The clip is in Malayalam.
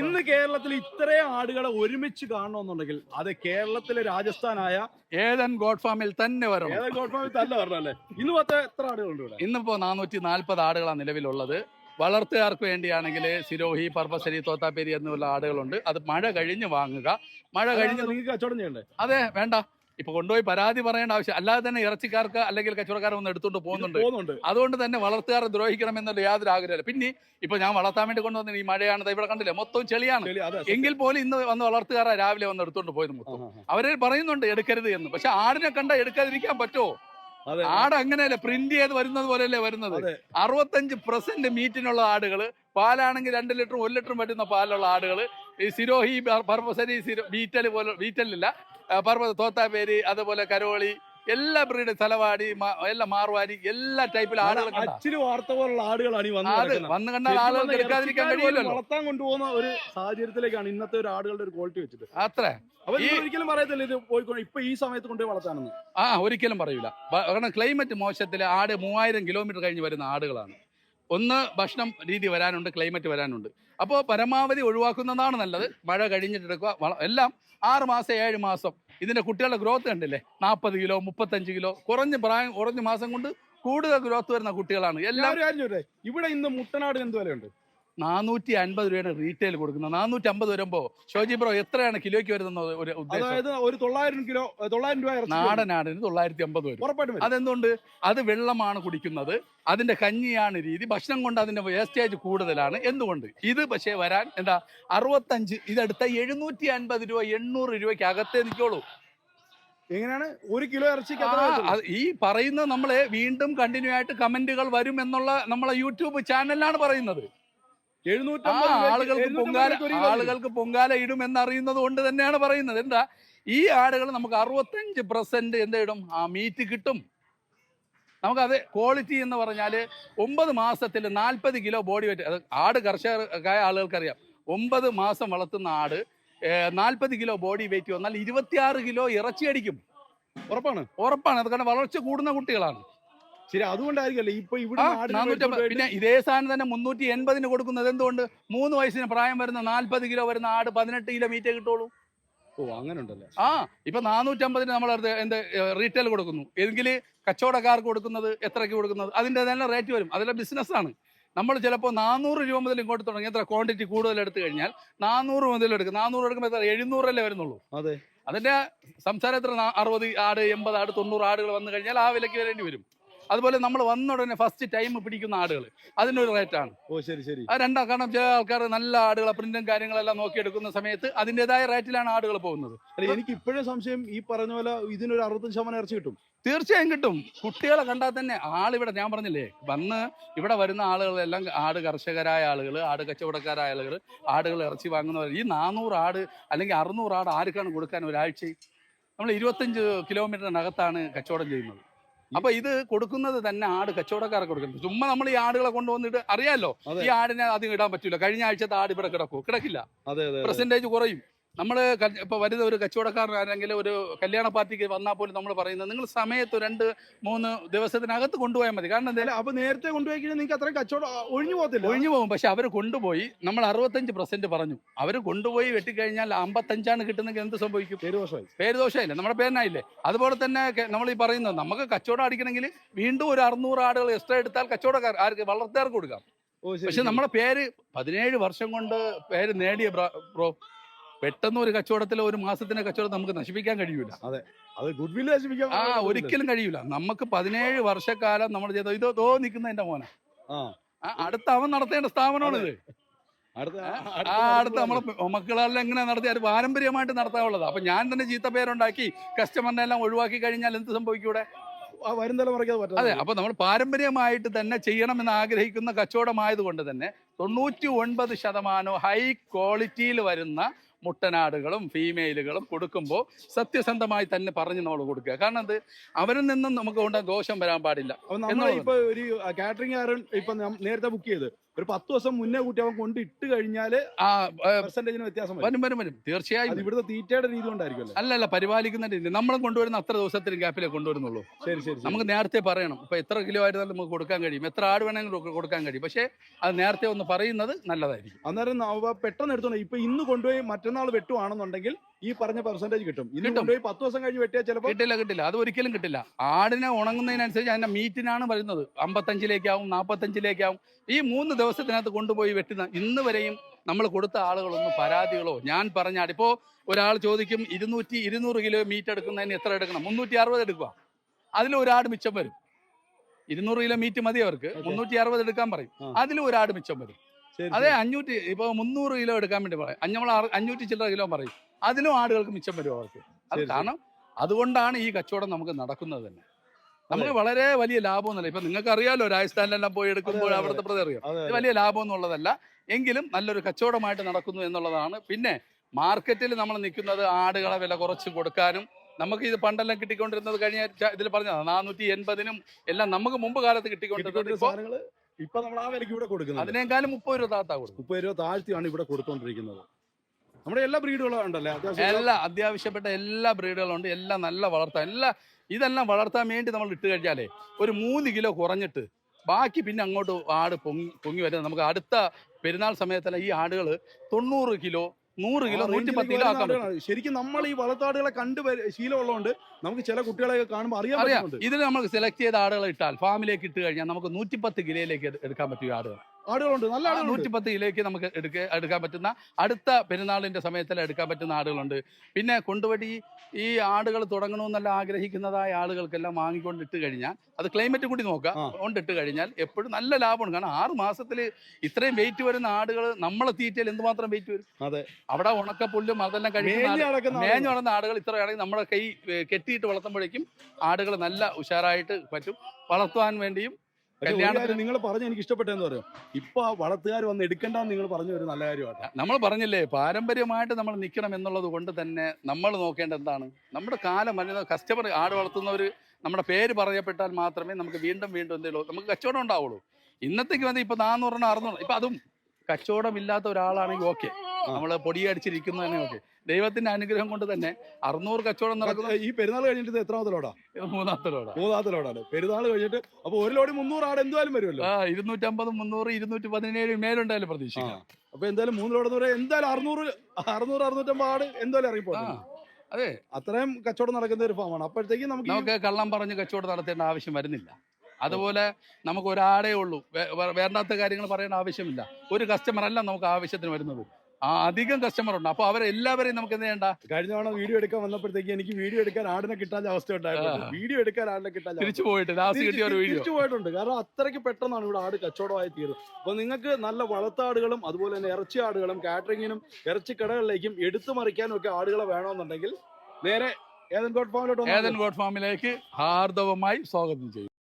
ഇന്ന് കേരളത്തിൽ ഇത്രയും ആടുകളെ ഒരുമിച്ച് കാണണമെന്നുണ്ടെങ്കിൽ അത് കേരളത്തിലെ രാജസ്ഥാനായ ഏതൻ ഗോഡ് ഫാമിൽ തന്നെ വരണം. ഗോഡ് ഗോഡ്ഫാമിൽ തന്നെ പറഞ്ഞല്ലേ ഇന്ന് പത്ത് എത്ര ആടുകളുണ്ട് ഇവിടെ? ഇന്നിപ്പോ നാനൂറ്റി നാൽപ്പത് ആടുകളാണ് നിലവിലുള്ളത്. വളർത്തുകാർക്ക് വേണ്ടിയാണെങ്കിൽ സിരോഹി പർപ്പസരി തോത്താപ്പേരി എന്നുള്ള ആടുകളുണ്ട്. അത് മഴ കഴിഞ്ഞ് വാങ്ങുക. മഴ കഴിഞ്ഞ് നിങ്ങൾക്ക് കച്ചവടം ചെയ്യണ്ടേ? അതെ വേണ്ട. ഇപ്പൊ കൊണ്ടുപോയി പരാതി പറയേണ്ട ആവശ്യം അല്ലാതെ തന്നെ ഇറച്ചിക്കാർക്ക് അല്ലെങ്കിൽ കച്ചവടക്കാർ ഒന്ന് എടുത്തുകൊണ്ട് പോകുന്നുണ്ട്. അതുകൊണ്ട് തന്നെ വളർത്തുകാരെ ദ്രോഹിക്കണം എന്നുള്ള യാതൊരു ആഗ്രഹമില്ല പിന്നെ ഇപ്പൊ ഞാൻ വളർത്താൻ വേണ്ടി കൊണ്ടുവന്ന ഈ മഴയാണ് ഇവിടെ കണ്ടില്ലേ? മൊത്തം ചെളിയാണ്. എങ്കിൽ പോലും ഇന്ന് വന്ന് വളർത്തുകാരെ രാവിലെ വന്ന് എടുത്തുകൊണ്ട് പോയത് മൊത്തം. അവർ പറയുന്നുണ്ട് എടുക്കരുത് എന്ന്. പക്ഷെ ആടിനെ കണ്ട എടുക്കാതിരിക്കാൻ പറ്റുമോ? ആട് അങ്ങനെയല്ലേ പ്രിന്റ് ചെയ്ത് വരുന്നത് പോലെയല്ലേ വരുന്നത്. അറുപത്തഞ്ച് പെർസെന്റ് മീറ്റിനുള്ള ആടുകൾ പാലാണെങ്കിൽ രണ്ട് ലിറ്ററും ഒരു ലിറ്ററും പറ്റുന്ന പാലുള്ള ആടുകൾ ഈ സിരോഹി പർപ്പസരി സിരോ ബീറ്റൽ പോലെ ബീറ്റലില്ല പർവത തോത്താപ്പേരി അതുപോലെ കരോളി എല്ലാ ബ്രീഡ് തലവാടി എല്ലാ മാർവാടി എല്ലാ ടൈപ്പിലെ ആടുകൾ കണ്ട അച്ചിൽ വാർത്ത പോലുള്ള ആടുകളാണ് ഈ വന്നത് വന്നു കണ്ടാൽ പറഞ്ഞാൽ എടുക്കാതിരിക്കാൻ കഴിയില്ലല്ലോ. വളർത്താൻ കൊണ്ടുപോകുന്ന ഒരു സാഹചര്യത്തിലേക്കാണ് ഇന്നത്തെ ഒരു ആടുകളുടെ ഒരു ക്വാളിറ്റി വെച്ചിട്ട്. അത്ര. ഒരിക്കലും പറയത്തില്ല ഇത് പോയിക്കോ ഇപ്പൊ ഈ സമയത്ത് കൊണ്ടുപോയി വളർത്താനെന്ന്. ആ ഒരിക്കലും പറയൂല. കാരണം ക്ലൈമറ്റ് മോശത്തിൽ ആട് മൂവായിരം കിലോമീറ്റർ കഴിഞ്ഞ് വരുന്ന ആടുകളാണ്. ഒന്ന് ഭക്ഷണം രീതി വരാനുണ്ട് ക്ലൈമറ്റ് വരാനുണ്ട്. അപ്പോൾ പരമാവധി ഒഴിവാക്കുന്നതാണ് നല്ലത്. മഴ കഴിഞ്ഞിട്ടെടുക്കുക എല്ലാം ആറ് മാസം ഏഴ് മാസം. ഇതിന്റെ കുട്ടികളുടെ ഗ്രോത്ത് കണ്ടില്ലേ? നാൽപ്പത് കിലോ മുപ്പത്തഞ്ച് കിലോ കുറഞ്ഞ പ്രായം കുറഞ്ഞ മാസം കൊണ്ട് കൂടുതൽ ഗ്രോത്ത് വരുന്ന കുട്ടികളാണ്. എല്ലാവരും ഇവിടെ ഇന്ന് മുട്ടനാട് എന്ത് വിലയുണ്ട്? നാനൂറ്റി അൻപത് രൂപയാണ് റീറ്റെയിൽ കൊടുക്കുന്നത്. നാനൂറ്റി അമ്പത് വരുമ്പോ ഷോജി ബ്രോ എത്രയാണ് കിലോയ്ക്ക് വരുന്ന ഒരു ഉദ്ദേശം? അതായത് ഒരു തൊള്ളായിരം കിലോ തൊള്ളായിരം രൂപ. നാടനാടിന് തൊള്ളായിരത്തി അമ്പത് വരും. ഉറപ്പായിട്ടും വരും. അതെന്തുകൊണ്ട് അത് വെള്ളമാണ് കുടിക്കുന്നത്. അതിന്റെ കഞ്ഞിയാണ് രീതി. ഭക്ഷണം കൊണ്ട് അതിന്റെ വേസ്റ്റേജ് കൂടുതലാണ്. എന്തുകൊണ്ട്? ഇത് പക്ഷേ വരാൻ എന്താ അറുപത്തഞ്ച് ഇതെടുത്ത എഴുന്നൂറ്റി അൻപത് രൂപ എണ്ണൂറ് രൂപയ്ക്ക് അകത്തേ നിൽക്കുള്ളൂ. എങ്ങനെയാണ്? ഒരു കിലോ ഇറച്ചിക്ക് ആ, എത്ര അത് ഈ പറയുന്ന നമ്മളെ വീണ്ടും കണ്ടിന്യൂ ആയിട്ട് കമന്റുകൾ വരും എന്നുള്ള നമ്മളെ യൂട്യൂബ് ചാനലിലാണ് പറയുന്നത്. ആ ആളുകൾക്ക് പൊങ്കാല. ആളുകൾക്ക് പൊങ്കാല ഇടും എന്നറിയുന്നത് കൊണ്ട് തന്നെയാണ് പറയുന്നത്. എന്താ? ഈ ആടുകൾ നമുക്ക് അറുപത്തഞ്ച് പെർസെന്റ് എന്ത് ഇടും? ആ മീറ്റ് കിട്ടും. നമുക്കത് ക്വാളിറ്റി എന്ന് പറഞ്ഞാൽ ഒമ്പത് മാസത്തിൽ നാൽപ്പത് കിലോ ബോഡി വെയിറ്റ് അത് ആട് കർഷകരായ ആളുകൾക്കറിയാം. ഒമ്പത് മാസം വളർത്തുന്ന ആട് നാൽപ്പത് കിലോ ബോഡി വെയിറ്റ് വന്നാൽ ഇരുപത്തിയാറ് കിലോ ഇറച്ചി അടിക്കും ഉറപ്പാണ്. ഉറപ്പാണ്. അത് കാരണം വളർച്ച കൂടുന്ന കുട്ടികളാണ്. ശരി അതുകൊണ്ടായിരിക്കല്ലേ ഇപ്പൊ ഇവിടെ പിന്നെ ഇതേ സാധനം തന്നെ മുന്നൂറ്റി എൺപതിന് കൊടുക്കുന്നത് എന്തുകൊണ്ട്? മൂന്ന് വയസ്സിന് പ്രായം വരുന്ന നാല്പത് കിലോ വരുന്ന ആട് പതിനെട്ട് കിലോ മീറ്റേ കിട്ടുള്ളൂ. ഓ അങ്ങനെ ഉണ്ടല്ലേ ആ ഇപ്പൊ നാനൂറ്റമ്പതിന് നമ്മൾ എന്ത് റീറ്റെയിൽ കൊടുക്കുന്നു. എങ്കിൽ കച്ചവടക്കാർക്ക് കൊടുക്കുന്നത് എത്രയ്ക്ക് കൊടുക്കുന്നത്? അതിന്റെ തന്നെ റേറ്റ് വരും. അതെല്ലാം ബിസിനസ്സാണ് നമ്മൾ ചിലപ്പോൾ നാനൂറ് രൂപ മുതൽ ഇങ്ങോട്ട് തുടങ്ങി എത്ര ക്വാണ്ടിറ്റി കൂടുതൽ എടുത്തു കഴിഞ്ഞാൽ നാനൂറ് മുതൽ എടുക്കും. നാനൂറ് എടുക്കുമ്പോൾ എത്ര? എഴുന്നൂറല്ലേ വരുന്നുള്ളൂ. അതെ. അതിന്റെ സംസാരം എത്ര? അറുപത് ആട് എൺപത് ആട് തൊണ്ണൂറ് ആടുകൾ വന്നു കഴിഞ്ഞാൽ ആ വിലയ്ക്ക് വരേണ്ടി വരും. അതുപോലെ നമ്മൾ വന്ന ഉടനെ ഫസ്റ്റ് ടൈം പിടിക്കുന്ന ആടുകൾ അതിനൊരു റേറ്റാണ് ഓ ശരി ശരി. ആ രണ്ടാം കാരണം ചില ആൾക്കാർ നല്ല ആടുകളെ പ്രിന്റും കാര്യങ്ങളെല്ലാം നോക്കിയെടുക്കുന്ന സമയത്ത് അതിന്റെതായ റേറ്റിലാണ് ആടുകൾ പോകുന്നത്. അല്ല എനിക്ക് ഇപ്പോഴും സംശയം ഈ പറഞ്ഞ പോലെ ഇതിനൊരു അറുപത്തഞ്ച് ശതമാനം ഇറച്ചി കിട്ടും. തീർച്ചയായും കിട്ടും. കുട്ടികളെ കണ്ടാൽ തന്നെ ആളിവിടെ ഞാൻ പറഞ്ഞില്ലേ വന്ന് ഇവിടെ വരുന്ന ആളുകളെല്ലാം ആട് കർഷകരായ ആളുകൾ ആട് കച്ചവടക്കാരായ ആളുകൾ ആടുകൾ ഇറച്ചി വാങ്ങുന്നവർ ഈ നാനൂറ് ആട് അല്ലെങ്കിൽ അറുന്നൂറ് ആട് ആർക്കാണ് കൊടുക്കാൻ ഒരാഴ്ച? നമ്മൾ ഇരുപത്തഞ്ച് കിലോമീറ്ററിനകത്താണ് കച്ചവടം ചെയ്യുന്നത്. അപ്പൊ ഇത് കൊടുക്കുന്നത് തന്നെ ആട് കച്ചവടക്കാർക്ക് കൊടുക്കുന്നത്. ചുമ്മാ നമ്മൾ ഈ ആടുകളെ കൊണ്ടുവന്നിട്ട് അറിയാലോ? ഈ ആടിനെ അധികം ഇടാൻ പറ്റില്ല കഴിഞ്ഞ ആഴ്ചത്തെ ആട് ഇവിടെ കിടക്കൂ. കിടക്കില്ല. പെർസെന്റേജ് കുറയും. നമ്മൾ ഇപ്പോൾ വരുന്ന ഒരു കച്ചവടക്കാരനാണെങ്കിൽ ഒരു കല്യാണ പാർട്ടിക്ക് വന്നാൽ പോലും നമ്മൾ പറയുന്നത് നിങ്ങൾ സമയത്ത് രണ്ട് മൂന്ന് ദിവസത്തിനകത്ത് കൊണ്ടുപോയാൽ മതി. കാരണം എന്തായാലും അപ്പോൾ നേരത്തെ കൊണ്ടുപോയി കഴിഞ്ഞാൽ നിങ്ങൾക്ക് അത്രയും കച്ചവടം ഒഴിഞ്ഞു പോകത്തില്ല? ഒഴിഞ്ഞു പോകും. പക്ഷെ അവർ കൊണ്ടുപോയി നമ്മൾ അറുപത്തഞ്ച് പെർസെന്റ് പറഞ്ഞു. അവർ കൊണ്ടുപോയി വെട്ടിക്കഴിഞ്ഞാൽ അമ്പത്തഞ്ചാണ് കിട്ടുന്നെങ്കിൽ എന്ത് സംഭവിക്കും? പേര് വർഷമായി പേര് ദോഷമില്ല നമ്മുടെ പേരിനായില്ലേ? അതുപോലെ തന്നെ നമ്മൾ ഈ പറയുന്നത് നമുക്ക് കച്ചവടം അടിക്കണമെങ്കിൽ വീണ്ടും ഒരു അറുന്നൂറ് ആടുകൾ എക്സ്ട്രാ എടുത്താൽ കച്ചവടക്കാർ ആർക്ക് വളർത്തുകാർക്ക് കൊടുക്കാം. പക്ഷെ നമ്മുടെ പേര് പതിനേഴ് വർഷം കൊണ്ട് പേര് നേടിയ ബ്രോ പെട്ടെന്ന് ഒരു കച്ചവടത്തിൽ ഒരു മാസത്തിന്റെ കച്ചവടം നമുക്ക് നശിപ്പിക്കാൻ കഴിയൂല. അതെ. അത് ഗുഡ് വില്ല് നശിപ്പിക്കാൻ ആ ഒരിക്കലും കഴിയൂല. നമുക്ക് പതിനേഴ് വർഷക്കാലം നമ്മൾ ചെയ്ത ഇതോ തോ നിൽക്കുന്ന എന്റെ മോനെ അടുത്ത അവൻ നടത്തേണ്ട സ്ഥാപനമാണ് ഇത്. ആ അടുത്ത നമ്മളെ മക്കളെല്ലാം എങ്ങനെ നടത്തി അത് പാരമ്പര്യമായിട്ട് നടത്താനുള്ളത് അപ്പൊ ഞാൻ തന്നെ ചീത്ത പേരുണ്ടാക്കി കസ്റ്റമറിനെ എല്ലാം ഒഴിവാക്കി കഴിഞ്ഞാൽ എന്ത് സംഭവിക്കും ഇവിടെ ആ, വരും തലമുറയ്ക്ക് അതെ അപ്പൊ നമ്മൾ പാരമ്പര്യമായിട്ട് തന്നെ ചെയ്യണമെന്ന് ആഗ്രഹിക്കുന്ന കച്ചവടമായതുകൊണ്ട് തന്നെ തൊണ്ണൂറ്റി ഒൻപത് ശതമാനം ഹൈ ക്വാളിറ്റിയിൽ വരുന്ന മുട്ടനാടുകളും ഫീമെയിലുകളും കൊടുക്കുമ്പോൾ സത്യസന്ധമായി തന്നെ പറഞ്ഞ് നമ്മൾ കൊടുക്കുക. കാരണം അത് അവരിൽ നിന്നും നമുക്ക് കൊണ്ട് ദോഷം വരാൻ പാടില്ല. ഇപ്പൊ ഒരു കാറ്ററിംഗ് ഇപ്പൊ നേരത്തെ ബുക്ക് ചെയ്ത്. ഒരു പത്ത് ദിവസം മുന്നേ കൂട്ടി അവൻ കൊണ്ട് ഇട്ട് കഴിഞ്ഞാൽ ആ ഏ, പെർസെന്റേജിന് വ്യത്യാസം വരും. വരും വരും വരും. തീർച്ചയായും അത് ഇവിടുത്തെ തീറ്റയുടെ രീതി കൊണ്ടായിരിക്കും അല്ലേ? അല്ല പരിപാലിക്കുന്ന രീതി. നമ്മൾ കൊണ്ടുവരുന്ന അത്ര ദിവസത്തിന് ഗ്യാപ്പിലേ കൊണ്ടുവരുന്നുള്ളൂ. ശരി ശരി ശരി. നമുക്ക് നേരത്തെ പറയണം. ഇപ്പൊ എത്ര കിലോ ആയിരുന്നാലും നമുക്ക് കൊടുക്കാൻ കഴിയും. എത്ര ആട് വേണമെങ്കിലും കൊടു- കൊടുക്കാൻ കഴിയും. പക്ഷേ അത് നേരത്തെ ഒന്ന് പറയുന്നത് നല്ലതായിരിക്കും. അന്നേരം അവ പെട്ടെന്ന് എടുത്തോണ്ട് ഇപ്പൊ ഇന്ന് കൊണ്ടുപോയി മറ്റന്നാൾ വെട്ടുവാണെന്നുണ്ടെങ്കിൽ ഈ പറഞ്ഞ പെർസെന്റേജ് കിട്ടും. ഇന്ന് കിട്ടും. കൊണ്ടുപോയി പത്ത് ദിവസം കഴിഞ്ഞ് വെട്ടിയാൽ ചിലപ്പോൾ കിട്ടില്ല കിട്ടില്ല. അത് ഒരിക്കലും കിട്ടില്ല. ആടിനെ ഉണങ്ങുന്നതിനനുസരിച്ച് അതിന്റെ മീറ്റിനാണ് വരുന്നത്. അമ്പത്തഞ്ചിലേക്കാവും നാൽപ്പത്തഞ്ചിലേക്കാവും ഈ മൂന്ന് ദിവസത്തിനകത്ത് കൊണ്ടുപോയി വെട്ടുന്ന ഇന്ന് വരെയും നമ്മൾ കൊടുത്ത ആളുകളൊന്നും പരാതികളോ ഞാൻ പറഞ്ഞാൽ ഇപ്പോ ഒരാൾ ചോദിക്കും ഇരുന്നൂറ്റി ഇരുന്നൂറ് കിലോ മീറ്റ് എടുക്കുന്നതിന് എത്ര എടുക്കണം? മുന്നൂറ്റി അറുപത് എടുക്കുക അതിൽ ഒരാട് മിച്ചം വരും. ഇരുന്നൂറ് കിലോ മീറ്റ് മതി അവർക്ക്. മുന്നൂറ്റി അറുപത് എടുക്കാൻ പറയും. അതിൽ ഒരാട് മിച്ചം വരും. അതെ. അഞ്ഞൂറ്റി ഇപ്പൊ മുന്നൂറ് കിലോ എടുക്കാൻ വേണ്ടി പറയും. ആറ് അഞ്ഞൂറ്റി ചില്ലറ കിലോ പറയും. അതിലും ആടുകൾക്ക് മിച്ചം വരും അവർക്ക്. അത് കാരണം അതുകൊണ്ടാണ് ഈ കച്ചവടം നമുക്ക് നടക്കുന്നത് തന്നെ. നമുക്ക് വളരെ വലിയ ലാഭമൊന്നുമില്ല. ഇപ്പൊ നിങ്ങൾക്ക് അറിയാലോ രാജസ്ഥാനിലെല്ലാം പോയി എടുക്കുമ്പോൾ. അവിടുത്തെ പ്രതി അറിയാം വലിയ ലാഭം എന്നുള്ളതല്ല എങ്കിലും നല്ലൊരു കച്ചവടമായിട്ട് നടക്കുന്നു എന്നുള്ളതാണ്. പിന്നെ മാർക്കറ്റിൽ നമ്മൾ നിൽക്കുന്നത് ആടുകളെ വില കുറച്ച് കൊടുക്കാനും നമുക്ക് ഇത് പണ്ടെല്ലാം കിട്ടിക്കൊണ്ടിരുന്നത് കഴിഞ്ഞ ഇതിൽ പറഞ്ഞത് നാനൂറ്റി എൺപതിനും എല്ലാം നമുക്ക് മുമ്പ് കാലത്ത് കിട്ടിക്കൊണ്ടിരുന്നത് കിട്ടിക്കൊണ്ടിരുന്ന ഇപ്പൊ നമ്മൾ ആ വിലക്ക് ഇവിടെ കൊടുക്കുന്നത് അതിനേക്കാളും മുപ്പത് രൂപ താത്താ കൊടുക്കും മുപ്പത് രൂപ താഴ്ത്തിയാണ് ഇവിടെ കൊടുത്തോണ്ടിരിക്കുന്നത്. നമ്മുടെ എല്ലാ ബ്രീഡുകളും ഉണ്ടല്ലേ? എല്ലാ അത്യാവശ്യപ്പെട്ട എല്ലാ ബ്രീഡുകളും ഉണ്ട്. എല്ലാം നല്ല വളർത്താൻ എല്ലാ ഇതെല്ലാം വളർത്താൻ വേണ്ടി നമ്മൾ ഇട്ട് കഴിഞ്ഞാലേ ഒരു മൂന്ന് കിലോ കുറഞ്ഞിട്ട് ബാക്കി പിന്നെ അങ്ങോട്ട് ആട് പൊങ്ങി പൊങ്ങി വരുന്നത്. നമുക്ക് അടുത്ത പെരുന്നാൾ സമയത്തല്ല ഈ ആടുകൾ തൊണ്ണൂറ് കിലോ നൂറ് കിലോ ആ നൂറ്റി റേഞ്ചിലേക്ക് പത്ത് കിലോ ആക്കാൻ ശരിക്കും നമ്മൾ ഈ വളർത്താടുകളെ കണ്ട് ശീലം ശീലമുള്ളതുകൊണ്ട് നമുക്ക് ചില കുട്ടികളെ കാണുമ്പോൾ അറിയാം. അറിയാം ഇതിൽ നമ്മൾ സെലക്ട് ചെയ്ത ആടുകളെ ഇട്ടാൽ ഫാമിലേക്ക് ഇട്ട് കഴിഞ്ഞാൽ നമുക്ക് നൂറ്റിപ്പത്ത് കിലോയിലേക്ക് എടുക്കാൻ പറ്റും ആടുകൾ ആടുകളുണ്ട് നല്ല ആടുകൾ നൂറ്റിപ്പത്ത് കിലോയ്ക്ക് നമുക്ക് എടുക്ക എടുക്കാൻ പറ്റുന്ന അടുത്ത പെരുന്നാളിന്റെ സമയത്തിൽ എടുക്കാൻ പറ്റുന്ന ആടുകളുണ്ട്. പിന്നെ കൊണ്ടുപോയി ഈ ആടുകൾ തുടങ്ങണമെന്നല്ല ആഗ്രഹിക്കുന്നതായ ആളുകൾക്കെല്ലാം വാങ്ങിക്കൊണ്ട് ഇട്ട് കഴിഞ്ഞാൽ അത് ക്ലൈമറ്റ് കൂടി നോക്കാം. കൊണ്ടിട്ട് കഴിഞ്ഞാൽ എപ്പോഴും നല്ല ലാഭമാണ്. കാരണം ആറ് മാസത്തിൽ ഇത്രയും വെയിറ്റ് വരുന്ന ആടുകൾ നമ്മളെ തീറ്റയിൽ എന്തുമാത്രം വെയിറ്റ് വരും? അതെ. അവിടെ ഉണക്കപ്പുല്ലും അതെല്ലാം കഴിക്കുന്ന മേഞ്ഞ്. വളർന്ന ആടുകൾ ഇത്രയാണെങ്കിൽ നമ്മുടെ കൈ കെട്ടിയിട്ട് വളർത്തുമ്പോഴേക്കും ആടുകൾ നല്ല ഉഷാറായിട്ട് പറ്റും. വളർത്തുവാൻ വേണ്ടിയും കല്യാണത്തിന് നിങ്ങൾ പറഞ്ഞു എനിക്ക് ഇഷ്ടപ്പെട്ടെന്ന് പറയും. ഇപ്പൊ വളർത്തുകാർ വന്ന് എടുക്കണ്ടെന്ന് നിങ്ങൾ പറഞ്ഞ ഒരു നല്ല കാര്യമാണ്. നമ്മൾ പറഞ്ഞില്ലേ പാരമ്പര്യമായിട്ട് നമ്മൾ നിൽക്കണം എന്നുള്ളത് കൊണ്ട് തന്നെ നമ്മൾ നോക്കേണ്ട എന്താണ്? നമ്മുടെ കാലം അല്ലെങ്കിൽ കസ്റ്റമർ ആട് വളർത്തുന്നവർ നമ്മുടെ പേര് പറയപ്പെട്ടാൽ മാത്രമേ നമുക്ക് വീണ്ടും വീണ്ടും എന്തെങ്കിലും നമുക്ക് കച്ചവടം ഉണ്ടാവുള്ളൂ. ഇന്നത്തേക്ക് വന്ന് ഇപ്പൊ നാന്നൂറെണ്ണം അറുന്നൂറ് ഇപ്പൊ അതും കച്ചവടം ഇല്ലാത്ത ഒരാളാണെങ്കിൽ ഓക്കെ. നമ്മൾ പൊടിയടിച്ചിരിക്കുന്നതന്നെ ഓക്കെ. ദൈവത്തിന്റെ അനുഗ്രഹം കൊണ്ട് തന്നെ അറുന്നൂറ് കച്ചവടം നടക്കുന്ന ഈ പെരുന്നാൾ കഴിഞ്ഞിട്ട് എത്രാമത്തെ ലോഡാ? മൂന്നാമത്തെ ലോഡാ. മൂന്നാമത്തെ ലോഡാണ്. പെരുന്നാൾ കഴിഞ്ഞിട്ട് അപ്പൊ ഒരു ലോഡ് മുന്നൂറ് ആട് എന്തായാലും വരുമല്ലോ? ആ ഇരുന്നൂറ്റമ്പത് മുന്നൂറ് ഇരുന്നൂറ്റി പതിനേഴ് മേലുണ്ടായാലും പ്രതീക്ഷിക്കാം. അപ്പൊ എന്തായാലും മൂന്ന് ലോഡ് പറയാം എന്തായാലും അറുന്നൂറ് അറുന്നൂറ് അറുന്നൂറ്റമ്പത് ആട് എന്തായാലും ഇറങ്ങിപ്പോ അതെ. അത്രയും കച്ചവടം നടക്കുന്ന ഒരു ഫാമാണ്. അപ്പോഴത്തേക്കും നമുക്ക് കള്ളം പറഞ്ഞ് കച്ചവടം നടത്തേണ്ട ആവശ്യം വരുന്നില്ല. അതുപോലെ നമുക്ക് ഒരാളേ ഉള്ളൂ. വേണ്ടാത്ത കാര്യങ്ങൾ പറയേണ്ട ആവശ്യമില്ല. ഒരു കസ്റ്റമർ അല്ല നമുക്ക് ആവശ്യത്തിന് വരുന്നത്. ആ അധികം കസ്റ്റമർ ഉണ്ട്. അപ്പൊ അവരെല്ലാവരെയും നമുക്ക് എന്ത് ചെയ്യണ്ട? കഴിഞ്ഞ തവണ വീഡിയോ എടുക്കാൻ വന്നപ്പോഴത്തേക്ക് എനിക്ക് വീഡിയോ എടുക്കാൻ ആടിനെ കിട്ടാൻ അവസ്ഥ ഉണ്ടായിരുന്നു. വീഡിയോ എടുക്കാൻ ആടിനെ കിട്ടാൻ തിരിച്ചു പോയിട്ട് ലാസ്റ്റ് കിട്ടിയ ഒരു വീഡിയോ. തിരിച്ചു പോയിട്ടുണ്ട്. കാരണം അത്രയ്ക്ക് പെട്ടെന്നാണ് ഇവിടെ ആട് കച്ചവടമായി തീരുന്നത്. അപ്പൊ നിങ്ങൾക്ക് നല്ല വളർത്താടുകളും അതുപോലെ തന്നെ ഇറച്ചി ആടുകളും കാറ്ററിങ്ങിനും ഇറച്ചി കടകളിലേക്കും എടുത്തു മറിക്കാനും ഒക്കെ ആടുകളെ വേണമെന്നുണ്ടെങ്കിൽ നേരെ ഏതൻ ഗോഡ് ഫാമിലോട്ട് ഏതൻ ഗോഡ് ഫാമിലേക്ക് ഹാർദവമായി സ്വാഗതം ചെയ്യും